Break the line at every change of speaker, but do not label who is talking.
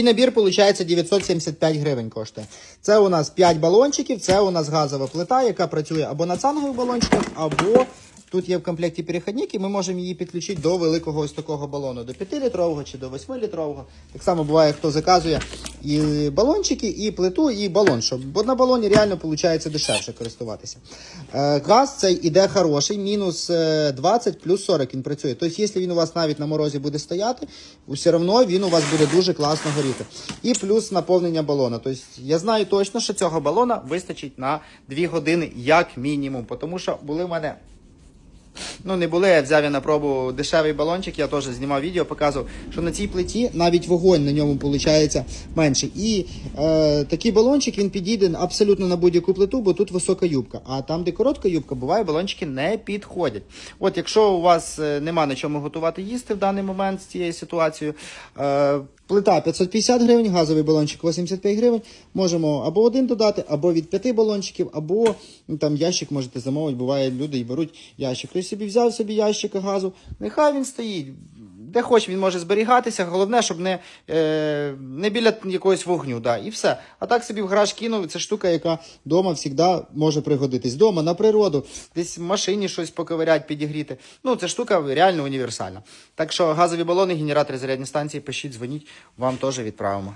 І набір, виходить, 975 гривень коштує. Це у нас 5 балончиків, це у нас газова плита, яка працює або на цангових балончиках, або тут є в комплекті перехідник, і ми можемо її підключити до великого ось такого балону, до 5-літрового чи до 8-літрового. Так само буває, хто заказує і балончики, і плиту, і балон. Щоб бо на балоні реально виходить дешевше користуватися. Е, газ цей іде хороший, мінус е, 20 плюс 40 він працює. Тобто, якщо він у вас навіть на морозі буде стояти, все одно він у вас буде дуже класно горіти. І плюс наповнення балона. Тобто, я знаю точно, що цього балона вистачить на 2 години як мінімум. Тому що були в мене Ну, не були, я взяв я на пробу дешевий балончик, я теж знімав відео, показував, що на цій плиті навіть вогонь на ньому виходить менший. І е, такий балончик він підійде абсолютно на будь-яку плиту, бо тут висока юбка. А там, де коротка юбка, буває, балончики не підходять. От якщо у вас е, нема на чому готувати їсти в даний момент з цією ситуацією, е, Плита 550 гривень, газовий балончик 85 гривень. Можемо або один додати, або від 5 балончиків, або ну, там ящик можете замовити. Буває, люди і беруть ящик. Хтось собі взяв собі ящик газу, нехай він стоїть. Де хоч він може зберігатися, головне, щоб не, е, не біля якогось вогню. Да, і все. А так собі в гараж кинув. Це штука, яка вдома завжди може пригодитись. Дома, на природу, десь в машині щось поковирять, підігріти. Ну, це штука реально універсальна. Так що газові балони, генератори зарядні станції, пишіть, дзвоніть, вам теж відправимо.